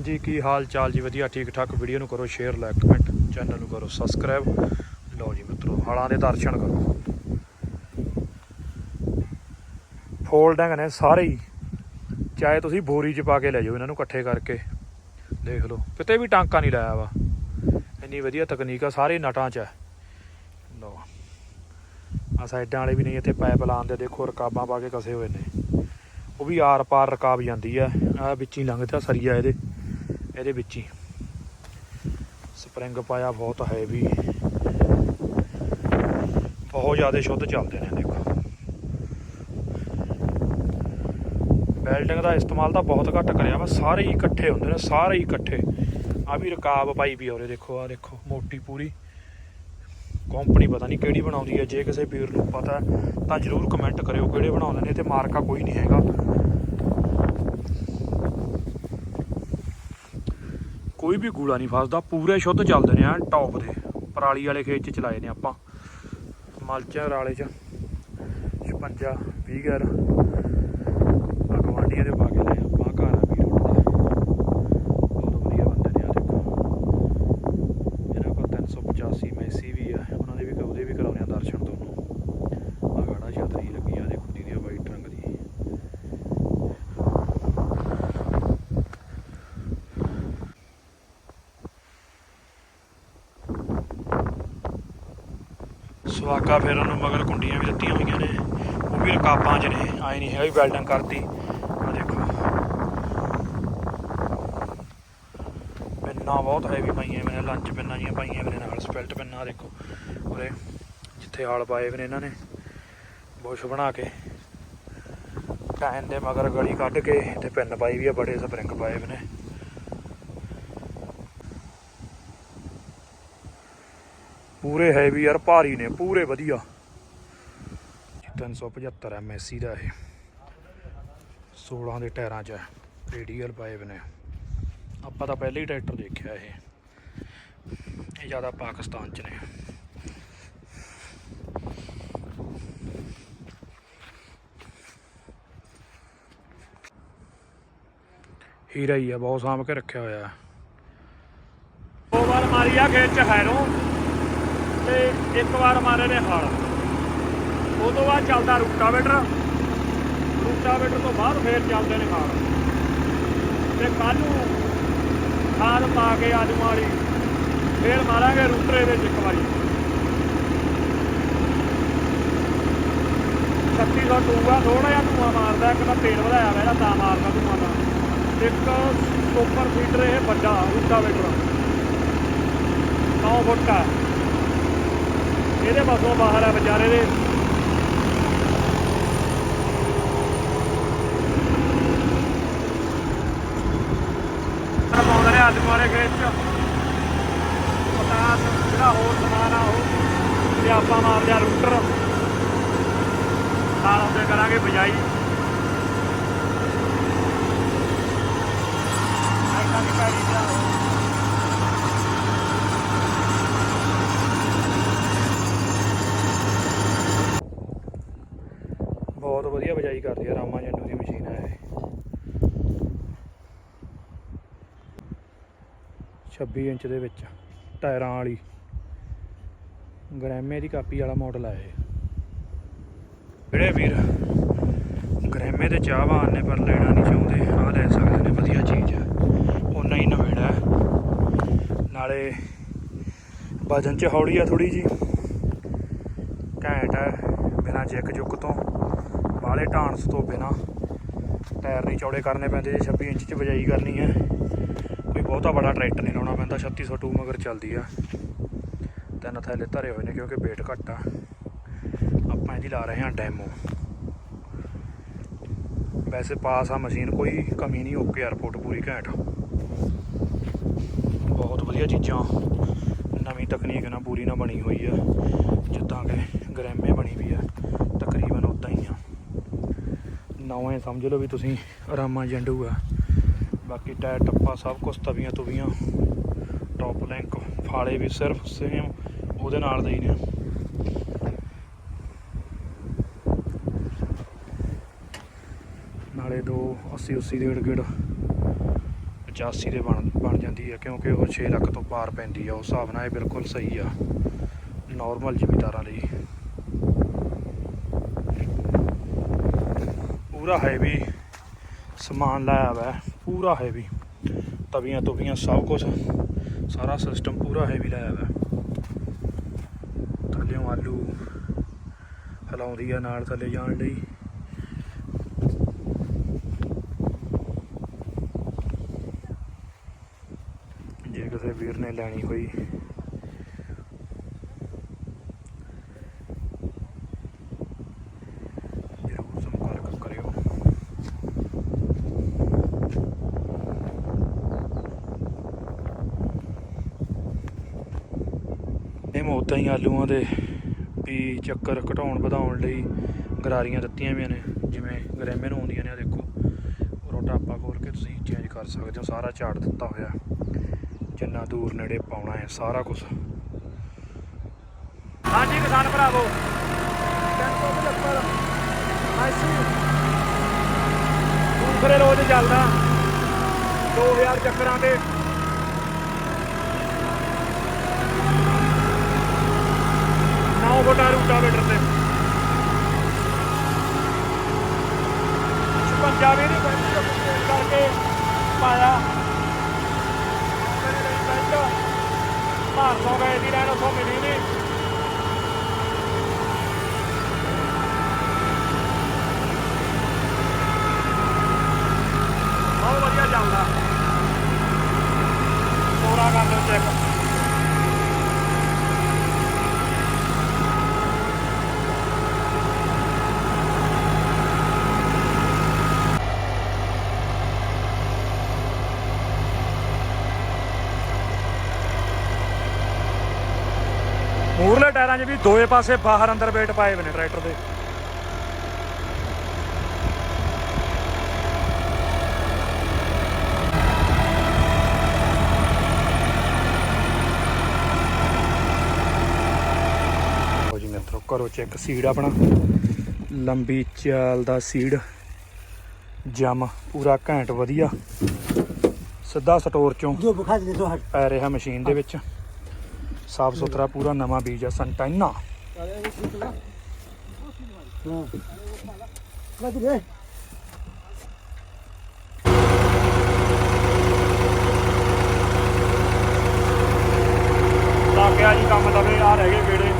ਜੀ ਕੀ ਹਾਲ ਚਾਲ ਜੀ? ਵਧੀਆ ਠੀਕ ਠਾਕ ਵੀਡੀਓ ਨੂੰ ਕਰੋ ਸ਼ੇਅਰ, ਲਾਈਕ, ਕਮੈਂਟ, ਚੈਨਲ ਨੂੰ ਕਰੋ ਸਬਸਕ੍ਰਾਈਬ। ਲਓ ਜੀ ਮਿੱਤਰੋ, ਹਾਲਾਂ ਦੇ ਦਰਸ਼ਨ ਕਰੋ। ਫੋਲਡਿੰਗ ਨੇ ਸਾਰੇ ਹੀ। ਚਾਹੇ ਤੁਸੀਂ ਬੋਰੀ 'ਚ ਪਾ ਕੇ ਲੈ ਜਾਓ ਇਹਨਾਂ ਨੂੰ ਇਕੱਠੇ ਕਰਕੇ। ਦੇਖ ਲਓ, ਕਿਤੇ ਵੀ ਟਾਂਕਾ ਨਹੀਂ ਲਾਇਆ ਵਾ। ਇੰਨੀ ਵਧੀਆ ਤਕਨੀਕ ਆ, ਸਾਰੇ ਨਟਾਂ 'ਚ ਹੈ ਲਓ ਆ ਸਾਈਡਾਂ ਵਾਲੇ ਵੀ ਨਹੀਂ ਇੱਥੇ ਪਾਈਪ ਲਾਉਣ ਦੇਖੋ, ਰਕਾਬਾਂ ਪਾ ਕੇ ਕਸੇ ਹੋਏ ਨੇ। ਉਹ ਵੀ ਆਰ ਪਾਰ ਰਕਾਬ ਜਾਂਦੀ ਆ। ਆ ਵਿੱਚ ਹੀ ਲੰਘਦਾ ਸਰੀਆ ਇਹਦੇ। ਇਹਦੇ ਵਿੱਚ ਹੀ। ਸਪਰਿੰਗ ਪਾਇਆ ਬਹੁਤ ਹੈ ਵੀ ਬਹੁਤ ਜ਼ਿਆਦਾ ਸ਼ੁੱਧ ਚੱਲਦੇ ਨੇ, ਦੇਖੋ। ਵੈਲਡਿੰਗ ਦਾ ਇਸਤੇਮਾਲ ਤਾਂ ਬਹੁਤ ਘੱਟ ਕਰਿਆ ਵਾ, ਸਾਰੇ ਹੀ ਇਕੱਠੇ ਹੁੰਦੇ ਨੇ, ਸਾਰੇ ਹੀ ਇਕੱਠੇ। ਆ ਵੀ ਰਕਾਬ ਪਾਈ ਵੀ ਔਰੇ ਦੇਖੋ ਆ ਦੇਖੋ, ਮੋਟੀ ਪੂਰੀ। ਕੰਪਨੀ ਪਤਾ ਨਹੀਂ ਕਿਹੜੀ ਬਣਾਉਂਦੀ ਹੈ ਜੇ ਕਿਸੇ ਵੀਰ ਨੂੰ ਪਤਾ ਤਾਂ ਜਰੂਰ ਕਮੈਂਟ ਕਰਿਓ ਕਿਹੜੇ ਬਣਾਉਂਦੇ ਨੇ, ਤੇ ਮਾਰਕਾ ਕੋਈ ਨਹੀਂ ਹੈਗਾ। ਕੋਈ ਵੀ ਗੂੜਾ ਨਹੀਂ ਫਸਦਾ, ਪੂਰੇ ਸ਼ੁੱਧ ਚੱਲਦੇ ਨੇ ਆ ਟੌਪ ਦੇ। ਪਰਾਲੀ ਵਾਲੇ ਖੇਤ ਚ ਚਲਾਏ ਨੇ ਆਪਾਂ। ਮਲਚਰ ਵਾਲੇ ਚ। 56 20 ਗੈਰ ਆ ਗਵਾਂਡੀਆਂ ਦੇ ਪਾ ਕੇ ਲਏ ਆਪਾਂ ਘਰ ਆ ਵੀਰ ਉਹਨਾਂ ਦਾ ਬਹੁਤ ਵਧੀਆ ਬੰਦੇ ਨੇ ਆ ਦੇਖੋ ਇਹਨਾਂ ਕੋਲ 385 ਮੈਸੀ ਵੀ ਆ ਉਹਨਾਂ ਦੇ ਵੀ ਉਹਦੇ ਵੀ ਕਰਾਉਣੇ ਆ ਦਰਸ਼ਨ ਤੁਹਾਨੂੰ ਆ ਗਾੜਾ ਛਤਰੀ ਲੱਗੀ ਆ ਦੇਖੋ ਦੀਦੀ ਆ ਵਾਈਟ ਰੰਗ ਦੀ ਸਵਾਗਾ ਫਿਰ ਉਹਨੂੰ ਮਗਰ ਕੁੰਡੀਆਂ ਵੀ ਦਿੱਤੀਆਂ ਹੋਈਆਂ ਨੇ। ਉਹ ਵੀ ਰਕਾਬਾਂ 'ਚ ਨੇ, ਆਏ ਨਹੀਂ ਹੈ ਵੀ ਵੈਲਡਿੰਗ ਕਰਤੀ। ਆ ਦੇਖੋ। ਪਿੰਨਾਂ ਬਹੁਤ ਹੈਵੀ ਪਾਈਆਂ ਮੈਨੇ ਲੰਚ ਪਿੰਨਾਂ ਜੀਆਂ ਪਾਈਆਂ ਮੇਰੇ ਨਾਲ ਸਪੈਲਟ ਪਿੰਨਾ ਦੇਖੋ। ਉਰੇ ਜਿੱਥੇ ਹਾਲ ਪਾਏ ਵੇ ਨੇ ਇਹਨਾਂ ਨੇ ਬੁਸ਼ ਬਣਾ ਕੇ। ਕਹਿਣ ਦੇ ਮਗਰ ਗਲੀ ਕੱਢ ਕੇ ਤੇ ਪਿੰਨ ਪਾਈ ਵੀ ਆ, ਬੜੇ ਸਪਰਿੰਗ ਪਾਏ ਵੇ ਨੇ ਪੂਰੇ ਹੈਵੀ ਯਾਰ, ਭਾਰੀ ਨੇ, ਪੂਰੇ ਵਧੀਆ। 375 ਐਮਐਸਸੀ ਦਾ ਇਹ। 16 ਦੇ ਟਾਇਰਾਂ 'ਚ ਰੇਡੀਅਲ ਪਾਏ ਨੇ। ਆਪਾਂ ਤਾਂ ਪਹਿਲੇ ਹੀ ਟਰੈਕਟਰ ਦੇਖਿਆ ਇਹ। ਇਹ ਜ਼ਿਆਦਾ ਪਾਕਿਸਤਾਨ 'ਚ ਨੇ। ਹੀਰਾ ਹੀ ਆ, ਬਹੁਤ ਸਾਂਭ ਕੇ ਰੱਖਿਆ ਹੋਇਆ। ਹੈ ਦੋ ਵਾਰ ਮਾਰੀ ਆ, ਖੇਤ ਚ ਹੈਰੋਂ ਤੇ ਇੱਕ ਵਾਰ ਮਾਰੇ ਨੇ ਹਲ ਉਹ ਤੋਂ ਬਾਅਦ ਚੱਲਦਾ ਰੂਟਾਵੇਟਰ। ਰੂਟਾਵੇਟਰ ਤੋਂ ਬਾਅਦ ਫੇਰ ਚੱਲਦੇ ਨੇ ਹਲ ਤੇ ਕੱਲ ਨੂੰ ਖਾਦ ਪਾ ਕੇ ਆਜੂ ਵਾਲੀ ਫੇਰ ਮਾਰਾਂਗੇ ਰੂਟਰੇ ਵਿੱਚ ਇੱਕ ਵਾਰੀ। 3600 ਟੂਆ ਥੋੜਾ ਜਿਹਾ ਧੂਆ ਮਾਰਦਾ, ਇੱਕ ਤਾਂ ਤੇਲ ਵਧਾਇਆ ਵਾ ਇਹਦਾ ਤਾਂ ਮਾਰਦਾ ਧੂਆ ਦਾ। ਇੱਕ ਸੁਪਰ ਫੀਡਰ ਇਹ ਵੱਡਾ ਰੂਟਾਵੇਟਰ। 9 ਫੁੱਟ ਦਾ ਇਹਦੇ ਪਾਸੋਂ ਬਾਹਰ ਆ ਵਿਚਾਰੇ ਦੇ। ਪਾਉਂਦੇ ਨੇ ਆਦਮੀ ਵਾਲੇ ਖੇਤ ਚ ਪਤਾਸ ਜਿਹੜਾ ਹੋਰ ਸਮਾਨ ਆ ਉਹ ਤੇ ਆਪਾਂ ਮਾਰ ਲਿਆ ਰੂਟਰ ਨਾਲ ਉਹਦੇ ਕਰਾਂਗੇ ਬਜਾਈ। ਐਦਾਂ ਦੀ ਪੈੜੀ ਜਾ ਬਜਾਈ ਕਰਦੀ ਆ, ਰਾਮਾ ਜੰਡੂ ਦੀ ਮਸ਼ੀਨ ਹੈ ਇਹ। 26 ਇੰਚ ਦੇ ਵਿੱਚ, ਟਾਇਰਾਂ ਵਾਲੀ। ਗ੍ਰੈਮੇ ਦੀ ਕਾਪੀ ਵਾਲਾ ਮਾਡਲ ਆ ਇਹ। ਜਿਹੜੇ ਵੀਰ, ਗ੍ਰੈਮੇ ਦੇ ਚਾਹਵਾਨ ਨੇ, ਪਰ ਲੈਣਾ ਨਹੀਂ ਚਾਹੁੰਦੇ। ਆ ਲੈ ਸਕਦੇ ਨੇ, ਵਧੀਆ ਚੀਜ਼ ਹੈ ਉਹਨਾਂ ਹੀ ਨਵੇੜਾ ਹੈ। ਨਾਲੇ ਵਜਨ ਚ ਹੌਲੀ ਆ ਥੋੜੀ ਜੀ ਘੈਂਟ ਹੈ ਬਿਨਾ ਜੈਕ ਜੁੱਕ ਤੋਂ। ਬਾਲੇ ਢਾਂਸ ਤੋਂ ਬਿਨਾ ਟਾਇਰ ਨਹੀਂ ਚੌੜੇ ਕਰਨੇ ਪੈਂਦੇ, ਜੇ 26 ਇੰਚ ਚ ਵਜਾਈ ਕਰਨੀ ਹੈ। ਕੋਈ ਬਹੁਤਾ ਬੜਾ ਟਰੈਕਟਰ ਨਹੀਂ ਲਾਉਣਾ ਪੈਂਦਾ 3602 ਮਗਰ ਚੱਲਦੀ ਆ। ਤਿੰਨ ਥੈਲੇ ਧਰੇ ਹੋਏ ਨੇ ਕਿਉਂਕਿ weight ਘੱਟ ਆ। ਆਪਾਂ ਇਹਦੀ ਲਾ ਰਹੇ ਹਾਂ ਡੈਮੋ ਵੈਸੇ ਪਾਸ ਆ ਮਸ਼ੀਨ, ਕੋਈ ਕਮੀ ਨਹੀਂ ਓਕੇ 에어ਪੋਰਟ ਪੂਰੀ ਘੈਂਟ। ਬਹੁਤ ਵਧੀਆ ਚੀਜ਼ਾਂ। ਨਵੀਂ ਤਕਨੀਕ ਨਾਲ ਪੂਰੀ ਨਾ ਬਣੀ ਹੋਈ ਆ। ਜਿੱਦਾਂ ਕਿ ਗ੍ਰੈਮੇ ਬਣੀ ਵੀ ਆ ਤਕਰੀਬਨ ਉਦਾਂ ਹੀ ਆ ਨਵੇਂ ਸਮਝ ਲਓ ਵੀ ਤੁਸੀਂ ਆਰਾਮਾ ਜੰਡੂ ਆ। ਬਾਕੀ ਟਾਇਰ ਟੱਪਾ ਸਭ ਕੁਝ ਤਵੀਆਂ ਤਵੀਆਂ। ਟੌਪ ਲਿੰਕ ਫਾਲੇ ਵੀ ਸਿਰਫ ਸੇਮ ਉਹਦੇ ਨਾਲ ਦੇ ਹੀ ਨੇ। ਨਾਲੇ ਦੋ 80 80 ਦੇ ਗੇੜ 85 ਦੇ ਬਣ ਬਣ ਜਾਂਦੀ ਹੈ ਕਿਉਂਕਿ ਉਹ 6 ਲੱਖ ਤੋਂ ਪਾਰ ਪੈਂਦੀ ਆ। ਉਸ ਹਿਸਾਬ ਨਾਲ ਇਹ ਬਿਲਕੁਲ ਸਹੀ ਆ। ਨਾਰਮਲ ਜ਼ਿਮੀਦਾਰਾਂ ਲਈ। ਪੂਰਾ ਹੈਵੀ ਸਮਾਨ ਲਾਇਆ ਵਾ ਪੂਰਾ ਹੈਵੀ ਤਵੀਆਂ ਤੁਵੀਆਂ ਸਭ ਕੁਝ ਸਾਰਾ ਸਿਸਟਮ ਪੂਰਾ ਹੈਵੀ ਲਾਇਆ ਵਾ ਥੱਲੇੋਂ ਆਲੂ ਹਲਾਉਂਦੀ ਆ, ਨਾਲ ਥੱਲੇ ਜਾਣ ਲਈ। ਜੇ ਕਿਸੇ ਵੀਰ ਨੇ ਲੈਣੀ ਹੋਈ ਜ਼ਰੂਰ ਸੰਪਰਕ ਕਰਿਓ ਇਹ ਮੋਤਾਂ ਹੀ ਆਲੂਆਂ ਦੇ ਵੀ ਚੱਕਰ ਘਟਾਉਣ ਵਧਾਉਣ ਲਈ ਗਰਾਰੀਆਂ ਦਿੱਤੀਆਂ ਵੀ ਨੇ, ਜਿਵੇਂ ਗਰੇਮੇ ਨੂੰ ਆਉਂਦੀਆਂ ਨੇ ਆ ਦੇਖੋ। ਉਰੋਂ ਟਾਪਾ ਖੋਲ ਕੇ ਤੁਸੀਂ ਚੇਂਜ ਕਰ ਸਕਦੇ ਹੋ, ਸਾਰਾ ਝਾੜ ਦਿੱਤਾ ਹੋਇਆ ਜਿੰਨਾ ਦੂਰ ਨੇੜੇ ਪਾਉਣਾ ਹੈ, ਸਾਰਾ ਕੁਝ ਹਾਂਜੀ, ਕਿਸਾਨ ਭਰਾਵੋ। 375 ਆਈਸੀ ਦੂਸਰੇ ਰੋਜ਼ ਚੱਲਦਾ। 2000 ਚੱਕਰਾਂ ਤੇ ਫੁੱਟ ਫੁੱਟਾ ਰੂਟਾਵੇਟਰ ਤੇ। 56 ਵੀ ਨਹੀਂ ਬੈਂਚ ਕਰਕੇ ਪਾਇਆ। ਮੇਰੇ ਲਈ ਬੈਂਚ ਗਏ ਦੀ ਰਹਿਣ ਉਥੋਂ ਮਿਲੀ ਨਹੀਂ। ਬਹੁਤ ਵਧੀਆ ਚੱਲਦਾ ਪੂਰਾ ਕਰ ਦਿਓ ਚੈੱਕ ਹਾਲਾਂ 'ਚ ਵੀ ਦੋਏ ਪਾਸੇ ਬਾਹਰ ਅੰਦਰ ਵੇਟ ਪਾਏ ਹੋਏ ਨੇ ਟਰੈਕਟਰ ਦੇ। ਕਰੋ ਚੈੱਕ ਸੀਡ ਆਪਣਾ। ਲੰਬੀ ਚਾਲ ਦਾ ਸੀਡ ਜਮ ਪੂਰਾ ਘੈਂਟ ਵਧੀਆ। ਸਿੱਧਾ ਸਟੋਰ ਚੋਂ ਜੋ ਬਖਾ ਦੇ ਤੋਂ ਹਟ ਪੈ ਰਿਹਾ ਮਸ਼ੀਨ ਦੇ ਵਿੱਚ। ਸਾਫ਼ ਸੁਥਰਾ ਪੂਰਾ ਨਵਾਂ ਬੀਜ ਆ ਸੰਟਾਈਨਾ ਲੱਗ ਗਏ ਲੱਗ ਗਿਆ ਜੀ ਕੰਮ ਲਵੇ ਆ ਰਹਿ ਗਏ ਵੇੜੇ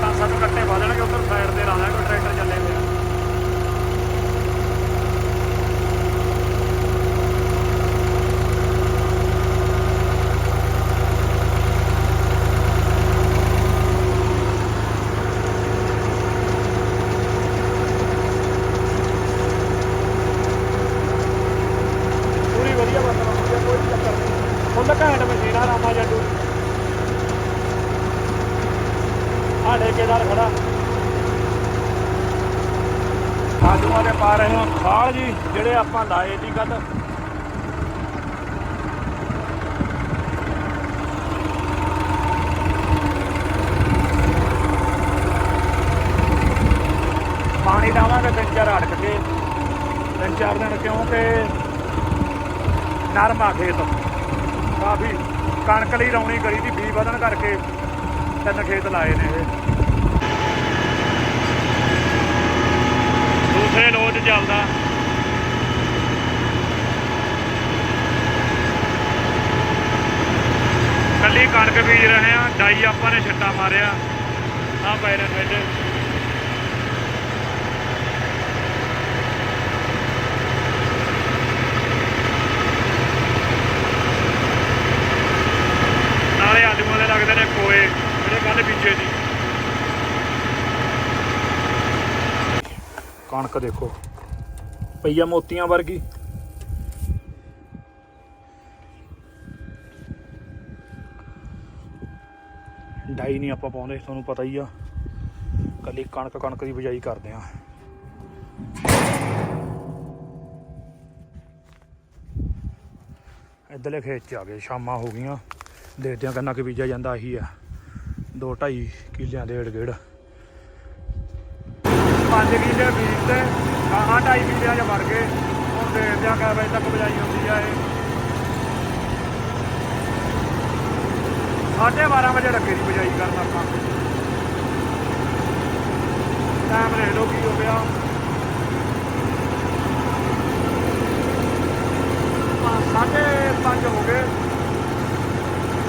ਤਾਂ ਸਾਨੂੰ ਮੇਰਾ ਮਸ਼ੀਨ ਆ ਰਾਮਾ ਜੱਟੂ? ਆ ਠੇਕੇਦਾਰ ਖੜਾ। ਆਲੂਆਂ ਦੇ ਪਾ ਰਹੇ ਹਾਂ। ਖਾਲ ਜੀ, ਜਿਹੜੇ ਆਪਾਂ ਲਾਏ ਦੀ ਕੱਲ ਪਾਣੀ ਲਾਵਾਂਗੇ ਤਿੰਨ ਚਾਰ ਅੜਕ ਕੇ। ਤਿੰਨ ਚਾਰ ਦਿਨ ਕਿਉਂਕਿ ਨਰਮ ਆ ਖੇਤ। ਕਾਫੀ ਕਣਕ ਲਈ ਰੌਣੀ ਕਰੀ ਦੀ ਬੀ ਵਧਣ ਕਰਕੇ ਤਿੰਨ ਖੇਤ ਲਾਏ ਨੇ ਇਹ। ਦੂਸਰੇ ਲੋਟ ਚੱਲਦਾ। ਕੱਲੀ ਕਣਕ ਬੀਜ ਰਹੇ ਆ, ਡਾਈ ਆਪਾਂ ਨੇ ਛੱਟਾ ਮਾਰਿਆ ਆ ਪੈ ਰਹੇ ਥੱਲੇ ਨਾਲੇ ਆਲੂਆਂ ਦੇ ਲੱਗਦੇ ਜਿਹੜੇ ਕੱਲ ਬੀਜੇ ਸੀ ਕਣਕ ਦੇਖੋ, ਪਈਆ ਮੋਤੀਆਂ ਵਰਗੀ। ਡਾਈ ਨਹੀਂ ਆਪਾਂ ਪਾਉਂਦੇ, ਤੁਹਾਨੂੰ ਪਤਾ ਹੀ ਆ। ਕੱਲੀ ਕਣਕ ਕਣਕ ਦੀ ਬਿਜਾਈ ਕਰਦੇ ਆ। ਇੱਧਰਲੇ ਖੇਤ ਚ ਆ ਗਏ, ਸ਼ਾਮਾਂ ਹੋ ਗਈਆਂ। ਦੇਖਦੇ ਆ ਕੰਨਾ ਕਿ ਬੀਜਿਆ ਜਾਂਦਾ ਇਹੀ ਆ। 2 2.5 ਕਿੱਲਿਆਂ ਦੇ ਏੜ-ਗੇੜ 5 ਕਿੱਲੇ ਬੀਜਦੇ ਆਹ 2.5 ਕਿੱਲਿਆਂ ਜਾਂ ਮਰ ਗਏ। ਹੁਣ ਦੇਖਦੇ ਆ ਕਿ ਵਜੇ ਤੱਕ ਬਜਾਈ ਹੁੰਦੀ ਆ ਇਹ। 12:30 ਵਜੇ ਲੱਗੇ ਦੀ ਬਜਾਈ ਕਰਨ ਆਪਾਂ। ਟਾਈਮ ਲੈ ਲੋ ਕੀ ਹੋ ਗਿਆ। ਸਾਢੇ 5 ਹੋ ਗਏ।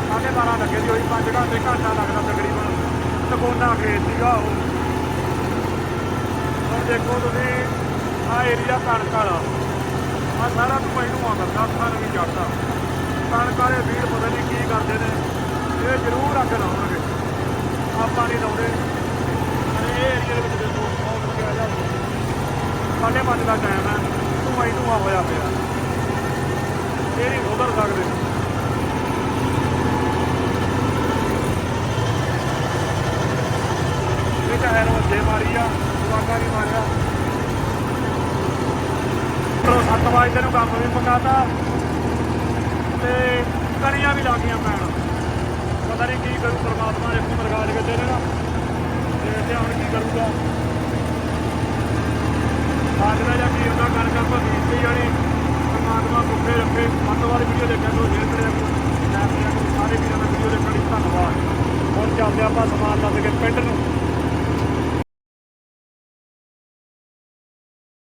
ਸਾਢੇ 12 ਲੱਗੇ ਦੀ ਹੋਈ 5 ਘੰਟੇ ਘੰਟਾ ਲੱਗਦਾ ਤਕਰੀਬਨ। ਤਕੋਨਾ ਖੇਤ ਸੀਗਾ ਉਹ। ਹੁਣ ਦੇਖੋ ਤੁਸੀਂ ਆ ਏਰੀਆ ਕਣਕ ਵਾਲਾ। ਆ ਸਾਰਾ ਨੂੰ ਮੈਨੂੰ ਆ ਕਰਦਾ ਸਾਰਾ ਵੀ ਚੜਦਾ। ਕਣਕ ਵਾਲੇ ਵੀਰ ਪਤਾ ਨਹੀਂ ਕੀ ਕਰਦੇ ਨੇ। ਇਹ ਜ਼ਰੂਰ ਅੱਗ ਲਾਉਣਗੇ। ਆਪਾਂ ਨਹੀਂ ਲਾਉਂਦੇ। ਪਰ ਇਹ ਏਰੀਆ ਦੇ ਵਿੱਚ ਦੇਖੋ, ਬਹੁਤ ਲੱਗਿਆ ਜਾ ਸਾਢੇ ਪੰਜ ਦਾ ਟਾਈਮ ਹੈ। ਧੂੰਆਂ ਹੀ ਧੂੰਆਂ ਹੋਇਆ ਪਿਆ। ਇਹ ਨਹੀਂ ਉਧਰ ਸਕਦੇ ਇਹ ਟਾਇਰ ਵੱਜੇ ਮਾਰੀ ਆ ਜਵਾਕਾਂ ਨਹੀਂ ਮਾਰਿਆ ਚਲੋ 7 ਵਜੇ ਨੂੰ ਕੰਮ ਵੀ ਪਕਾਤਾ। ਤੇ ਕਣੀਆਂ ਵੀ ਲੱਗੀਆਂ ਪੈਣ ਪਤਾ ਨਹੀਂ ਕੀ ਕਰੂ, ਪਰਮਾਤਮਾ ਇੱਕ ਮਰਗਾਜ ਕੇ ਦੇਣਾ ਤੇ ਤੇ ਹੁਣ ਕੀ ਕਰੂਗਾ। ਆਜਦਾ ਜਾਂ ਕੀ ਹੁੰਦਾ ਕਣਕ ਆਪਾਂ ਬੀਜਦੀ ਜਾਣੀ ਪਰਮਾਤਮਾ ਭੁੱਖੇ ਰੱਖੇ। ਵੱਧ ਤੋਂ ਵੀਡੀਓ ਦੇਖਿਆ ਕਰੋ ਸ਼ੇਅਰ ਕਰਿਆ ਕਰੋ। ਲਾਈਕ ਸਾਰੇ ਵੀਰਾਂ ਦਾ ਵੀਡੀਓ ਦੇਖਣ ਲਈ ਧੰਨਵਾਦ। ਹੁਣ ਚੱਲਦੇ ਆਪਾਂ ਸਮਾਨ ਲੱਦ ਕੇ ਪਿੰਡ ਨੂੰ।